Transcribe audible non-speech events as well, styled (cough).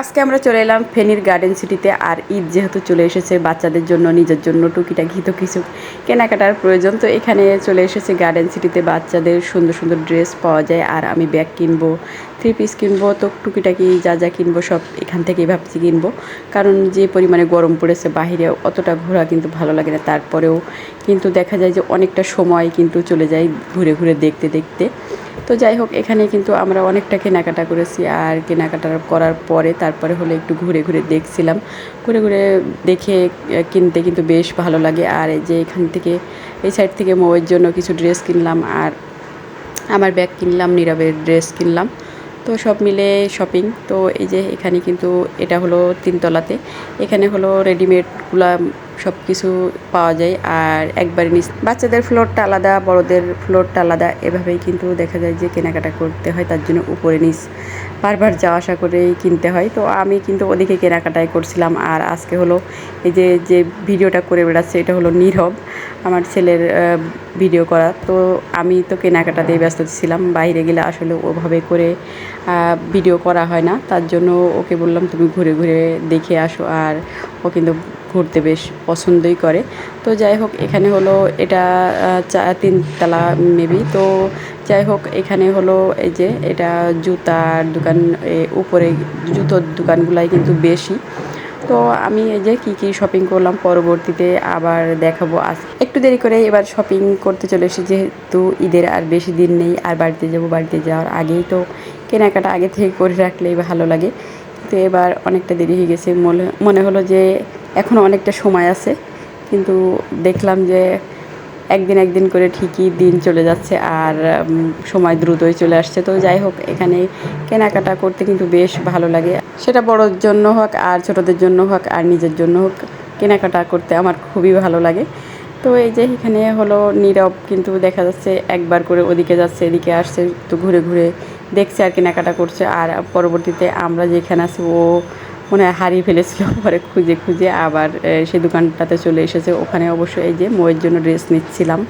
আজকে আমরা চলে এলাম ফেনীর গার্ডেন সিটিতে আর ঈদ যেহেতু চলে এসেছে বাচ্চাদের জন্য, নিজের জন্য টুকিটাকি তো কিছু কেনাকাটার প্রয়োজন। তো এখানে চলে এসেছে গার্ডেন সিটিতে বাচ্চাদের সুন্দর সুন্দর ড্রেস পাওয়া যায় আর আমি ব্যাগ কিনবো থ্রি পিস কিনবো, তো টুকিটাকি যা যা কিনবো সব এখান থেকেই ভাবছি কিনবো। কারণ যে পরিমাণে গরম পড়েছে বাহিরে অতটা ঘোরা কিন্তু ভালো লাগে না। তারপরেও কিন্তু দেখা যায় যে অনেকটা সময় কিন্তু চলে যায় ঘুরে ঘুরে দেখতে দেখতে। তো যাই হোক, এখানে কিন্তু আমরা অনেকটা কেনাকাটা করেছি। আর কেনাকাটা করার পরে তারপরে হলো একটু ঘুরে ঘুরে দেখছিলাম। ঘুরে ঘুরে দেখে কিনতে কিন্তু বেশ ভালো লাগে। আর এই যে এখান থেকে, এই সাইড থেকে মৌয়ের জন্য কিছু ড্রেস কিনলাম। আর আমার ব্যাগ কিনলাম, নীরবের ড্রেস কিনলাম। তো সব মিলে শপিং তো এই যে এখানে কিন্তু এটা হলো তিনতলাতে। এখানে হলো রেডিমেডগুলা সব কিছু পাওয়া যায়। আর একবারে নিচ বাচ্চাদের ফ্লোরটা আলাদা, বড়দের ফ্লোরটা আলাদা। এভাবেই কিন্তু দেখা যায় যে কেনাকাটা করতে হয়, তার জন্য উপরে নিচ বারবার যাওয়া আসা করেই কিনতে হয়। তো আমি কিন্তু ওদিকে কেনাকাটাই করছিলাম। আর আজকে হলো এই যে যে ভিডিওটা করে বেড়াচ্ছে, এটা হলো নীরব। আমার ছেলের ভিডিও করা। তো আমি তো কেনাকাটাতেই ব্যস্ত ছিলাম, বাইরে গেলে আসলে ওভাবে করে ভিডিও করা হয় না। তার জন্য ওকে বললাম, তুমি ঘুরে ঘুরে দেখে আসো। আর ও কিন্তু ঘুরতে বেশ পছন্দই করে। তো যাই হোক, এখানে হলো এটা তিনতলা মেবি। তো যাই হোক, এখানে হলো এই যে এটা জুতার দোকান উপরে জুতোর দোকানগুলাই কিন্তু বেশি। তো আমি এই যে কী কী শপিং করলাম পরবর্তীতে আবার দেখাবো আজ। একটু দেরি করে এবার শপিং করতে চলে এসেছি, যেহেতু ঈদের আর বেশি দিন নেই, আর বাড়িতে যাব, বাড়িতে যাওয়ার আগেই তো কেনাকাটা আগে থেকে করে রাখলেই ভালো লাগে। তো এবার অনেকটা দেরি হয়ে গেছে, মনে মনে হলো যে এখনও অনেকটা সময় আছে, কিন্তু দেখলাম যে একদিন একদিন করে ঠিকই দিন চলে যাচ্ছে আর সময় দ্রুতই চলে আসছে। তো যাই হোক এখানে কেনাকাটা করতে কিন্তু বেশ ভালো লাগে। সেটা বড়োর জন্য হোক আর ছোটোদের জন্য হোক আর নিজের জন্য হোক, কেনাকাটা করতে আমার খুবই ভালো লাগে। তো এই যে এখানে হলো নীরব কিন্তু দেখা যাচ্ছে একবার করে ওদিকে যাচ্ছে, এদিকে আসছে তো ঘুরে ঘুরে দেখছে আর কেনাকাটা করছে। আর পরবর্তীতে আমরা যেখানে আছি, ও মনে হয় হারিয়ে ফেলেছিল। (laughs) পরে খুঁজে খুঁজে আবার সেই দোকানটাতে চলে এসেছে। ওখানে অবশ্যই এই যে, মোয়ের জন্য ড্রেস নিচ্ছিলাম।